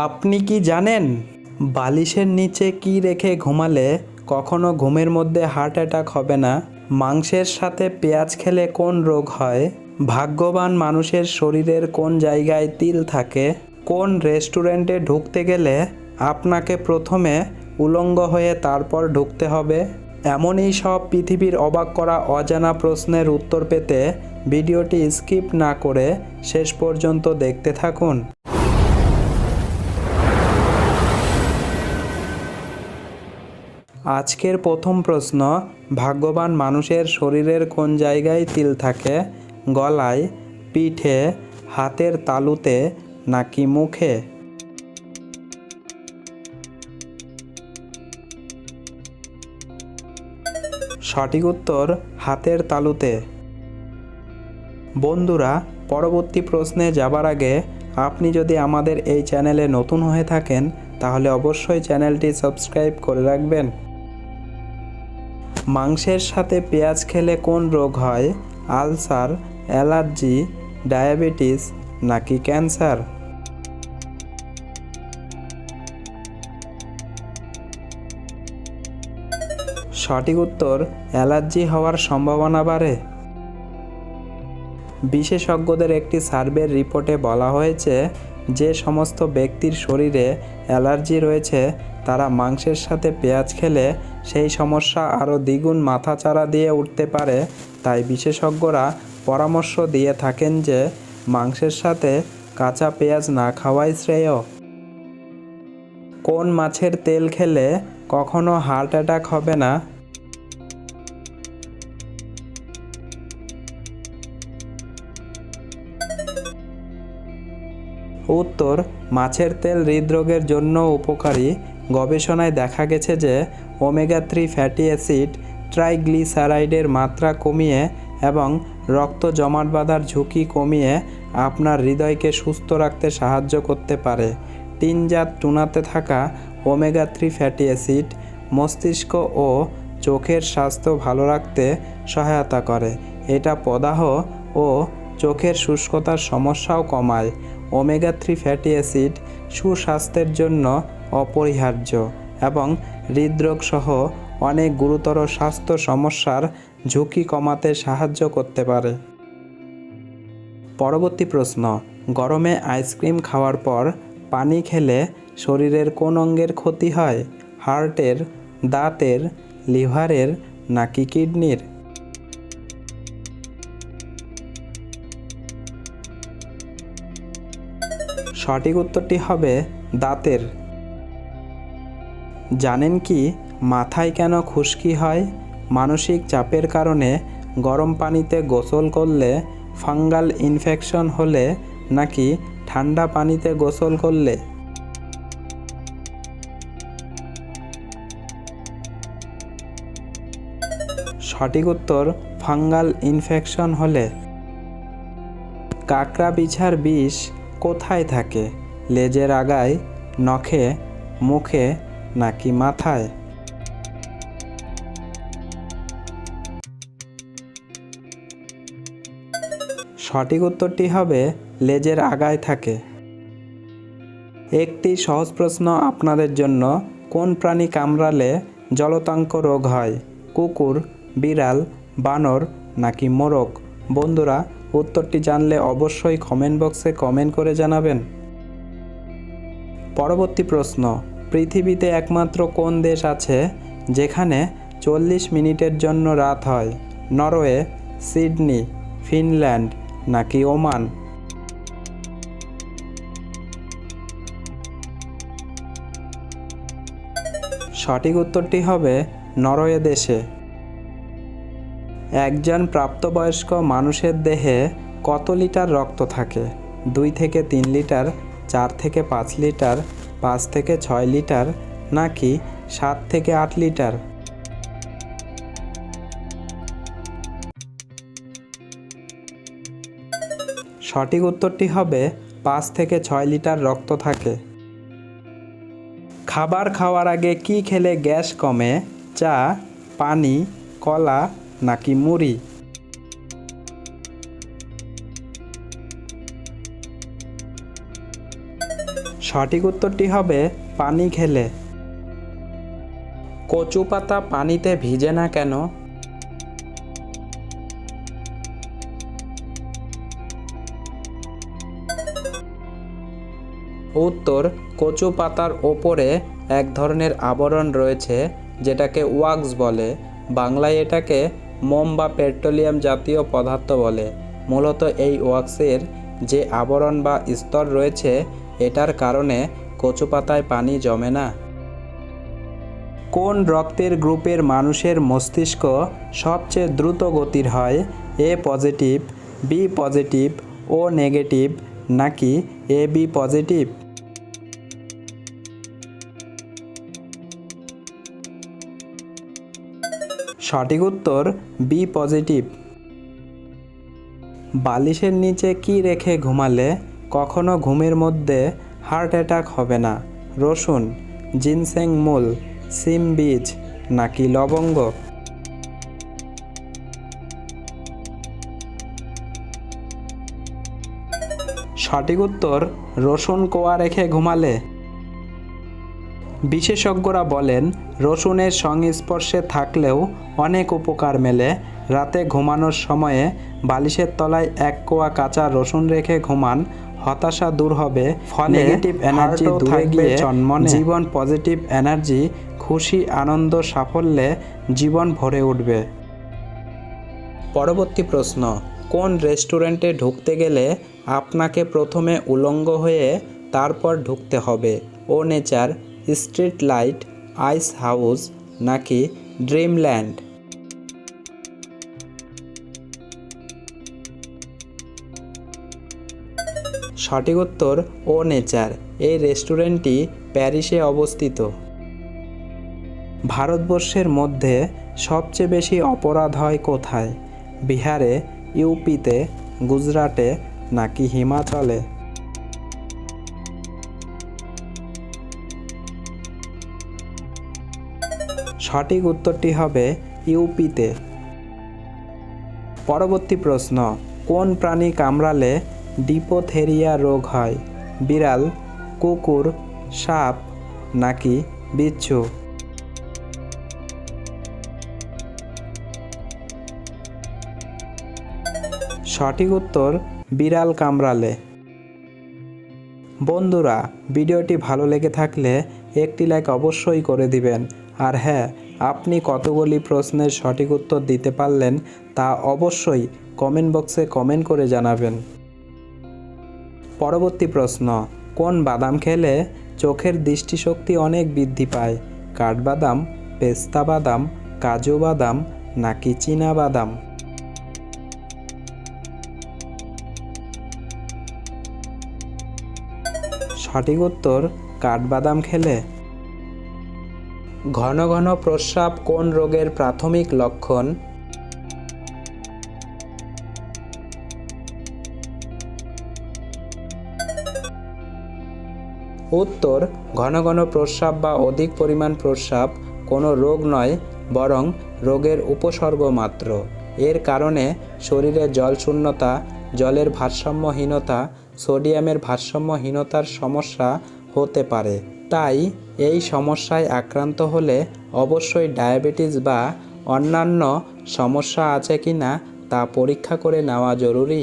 আপনি কি জানেন বালিশের নিচে কি রেখে ঘুমালে কখনো ঘুমের মধ্যে হার্ট অ্যাটাক হবে না? মাংসের সাথে পেঁয়াজ খেলে কোন রোগ হয়? ভাগ্যবান মানুষের শরীরের কোন জায়গায় তিল থাকে? কোন রেস্টুরেন্টে ঢুকতে গেলে আপনাকে প্রথমে উলঙ্গ হয়ে তারপর ঢুকতে হবে? এমনই সব পৃথিবীর অবাক করা অজানা প্রশ্নের উত্তর পেতে ভিডিওটি স্কিপ না করে শেষ পর্যন্ত দেখতে থাকুন। আজকের প্রথম প্রশ্ন, ভাগ্যবান মানুষের শরীরের কোন জায়গায় তিল থাকে? গলায়, পিঠে, হাতের তালুতে নাকি মুখে? সঠিক উত্তর, হাতের তালুতে। বন্ধুরা, পরবর্তী প্রশ্নে যাবার আগে আপনি যদি আমাদের এই চ্যানেলে নতুন হয়ে থাকেন, তাহলে অবশ্যই চ্যানেলটি সাবস্ক্রাইব করে রাখবেন। মাংসের সাথে পেঁয়াজ খেলে কোন রোগ হয়? আলসার, অ্যালার্জি, ডায়াবেটিস নাকি ক্যান্সার? সঠিক উত্তর, অ্যালার্জি হওয়ার সম্ভাবনা বাড়ে। বিশেষজ্ঞদের একটি সার্ভের রিপোর্টে বলা হয়েছে যে সমস্ত ব্যক্তির শরীরে অ্যালার্জি রয়েছে, তারা মাংসের সাথে পেঁয়াজ খেলে সেই সমস্যা আরও দ্বিগুণ মাথাচাড়া দিয়ে উঠতে পারে। তাই বিশেষজ্ঞরা পরামর্শ দিয়ে থাকেন যে, মাংসের সাথে কাঁচা পেঁয়াজ না খাওয়াই শ্রেয়। কোন মাছের তেল খেলে কখনো হার্ট অ্যাটাক হবে না? উত্তর, মাছের তেল হৃদরোগের জন্য উপকারী। গবেষণায় দেখা গেছে যে, ওমেগা থ্রি ফ্যাটি অ্যাসিড ট্রাইগ্লিসারাইডের মাত্রা কমিয়ে এবং রক্ত জমাট বাঁধার ঝুঁকি কমিয়ে আপনার হৃদয়কে সুস্থ রাখতে সাহায্য করতে পারে। তিনজাত টুনাতে থাকা ওমেগা থ্রি ফ্যাটি অ্যাসিড মস্তিষ্ক ও চোখের স্বাস্থ্য ভালো রাখতে সহায়তা করে। এটা প্রদাহ ও চোখের শুষ্কতার সমস্যাও কমায়। ওমেগা থ্রি ফ্যাটি অ্যাসিড সুস্বাস্থ্যের জন্য অপরিহার্য এবং হৃদরোগ সহ অনেক গুরুতর স্বাস্থ্য সমস্যার ঝুঁকি কমাতে সাহায্য করতে পারে। পরবর্তী প্রশ্ন, গরমে আইসক্রিম খাওয়ার পর পানি খেলে শরীরের কোন অঙ্গের ক্ষতি হয়? হার্টের, দাঁতের, লিভারের নাকি কিডনির? সঠিক উত্তরটি হবে দাঁতের। জানেন কি, মাথায় কেন খুশকি হয়? মানসিক চাপের কারণে গরম পানিতে গোসল করলে ফাঙ্গাল ইনফেকশন হলে নাকি ঠান্ডা পানিতে গোসল করলে? সঠিক উত্তর, ফাঙ্গাল ইনফেকশন হলে। কাঁকড়া বিছার বিষ কোথায় থাকে? লেজের আগায়, নখে, মুখে, নাকি মাথায়? সঠিক উত্তরটি হবে, লেজের আগায় থাকে। একটি সহজ প্রশ্ন আপনাদের জন্য, কোন প্রাণী কামড়ালে জলতাঙ্ক রোগ হয়? কুকুর, বিড়াল, বানর, নাকি মোরগ? বন্ধুরা উত্তরটি জানলে অবশ্যই কমেন্ট বক্সে কমেন্ট করে জানাবেন। পরবর্তী প্রশ্ন, পৃথিবীতে একমাত্র কোন দেশ আছে যেখানে চল্লিশ মিনিটের জন্য রাত হয়? নরওয়ে, সিডনি, ফিনল্যান্ড নাকি ওমান? সঠিক উত্তরটি হবে নরওয়ে দেশে। একজন প্রাপ্তবয়স্ক মানুষের দেহে কত লিটার রক্ত থাকে? দুই থেকে তিন লিটার, চার থেকে পাঁচ লিটার, পাঁচ থেকে ছয় লিটার, নাকি সাত থেকে আট লিটার? সঠিক উত্তরটি হবে, পাঁচ থেকে ছয় লিটার রক্ত থাকে। খাবার খাওয়ার আগে কি খেলে গ্যাস কমে? চা, পানি, কলা নাকি মুড়ি? সঠিক উত্তরটি হবে পানি খেলে। কচু পাতা পানিতে ভিজে না কেন? উত্তর, কচু পাতার ওপরে এক ধরনের আবরণ রয়েছে, যেটাকে ওয়াক্স বলে। বাংলায় এটাকে মোম বা পেট্রোলিয়াম জাতীয় পদার্থ বলে। মূলত এই ওয়াক্সের যে আবরণ বা স্তর রয়েছে, এটার কারণে কচু পাতায় পানি জমে না। কোন রক্তের গ্রুপের মানুষের মস্তিষ্ক সবচেয়ে দ্রুত গতির হয়, A positive, B positive, O negative, নাকি এ বি পজিটিভ? সঠিক উত্তর বি পজিটিভ। বালিশের নিচে কি রেখে ঘুমালে কখনো ঘুমের মধ্যে হার্ট অ্যাটাক হবে না? রসুন, জিনসেং মূল, সিম বীজ নাকি লবঙ্গ? সঠিক উত্তর রসুন কোয়া রেখে ঘুমালে বিশেষজ্ঞরা বলেন রসুনের সংস্পর্শে থাকলেও অনেক উপকার মেলে। রাতে ঘুমানোর সময়ে বালিশের তলায় এক কোয়া কাঁচা রসুন রেখে ঘুমান হতাশা দূর হবে। ফলে নেগেটিভ এনার্জি দূরে গিয়ে জীবন পজিটিভ এনার্জি খুশি আনন্দ সাফল্যে জীবন ভরে উঠবে। পরবর্তী প্রশ্ন কোন রেস্টুরেন্টে ঢুকতে গেলে আপনাকে প্রথমে উলঙ্গ হয়ে তারপর ঢুকতে হবে? ও nature street light, ice house নাকি ড্রিমল্যান্ড? সঠিক উত্তর, ও নেচার। এই রেস্টুরেন্টটি প্যারিসে অবস্থিত। ভারতবর্ষের মধ্যে সবচেয়ে বেশি অপরাধ হয় কোথায়? বিহারে, ইউপিতে, গুজরাটে নাকি হিমাচলে? সঠিক উত্তরটি হবে ইউপিতে। পরবর্তী প্রশ্ন, কোন প্রাণী কামড়ালে ডিপোথেরিয়া রোগ হয়? বিড়াল, কুকুর, সাপ নাকি বিচ্ছু? সঠিক উত্তর, বিড়াল কামড়ালে। বন্ধুরা, ভিডিওটি ভালো লেগে থাকলে একটি লাইক অবশ্যই করে দিবেন। আর হ্যাঁ আপনি কতগুলি প্রশ্নের সঠিক উত্তর দিতে পারলেন তা অবশ্যই কমেন্ট বক্সে কমেন্ট করে জানাবেন। পরবর্তী প্রশ্ন, কোন বাদাম খেলে চোখের দৃষ্টিশক্তি অনেক বৃদ্ধি পায়? কাঠবাদাম, পেস্তা বাদাম, কাজু বাদাম নাকি চীনা বাদাম? সঠিক উত্তর, কাঠবাদাম খেলে ঘন ঘন প্রস্রাব কোন রোগের প্রাথমিক লক্ষণ? উত্তর, ঘন ঘন প্রস্রাব বা অধিক পরিমাণ প্রস্রাব কোনো রোগ নয়, বরং রোগের উপসর্গ মাত্র। এর কারণে শরীরে জলশূন্যতা জলের ভারসাম্যহীনতা, সোডিয়ামের ভারসাম্যহীনতার সমস্যা হতে পারে। তাই এই সমস্যায় আক্রান্ত হলে অবশ্যই ডায়াবেটিস বা অন্যান্য সমস্যা আছে কি না তা পরীক্ষা করে নেওয়া জরুরি।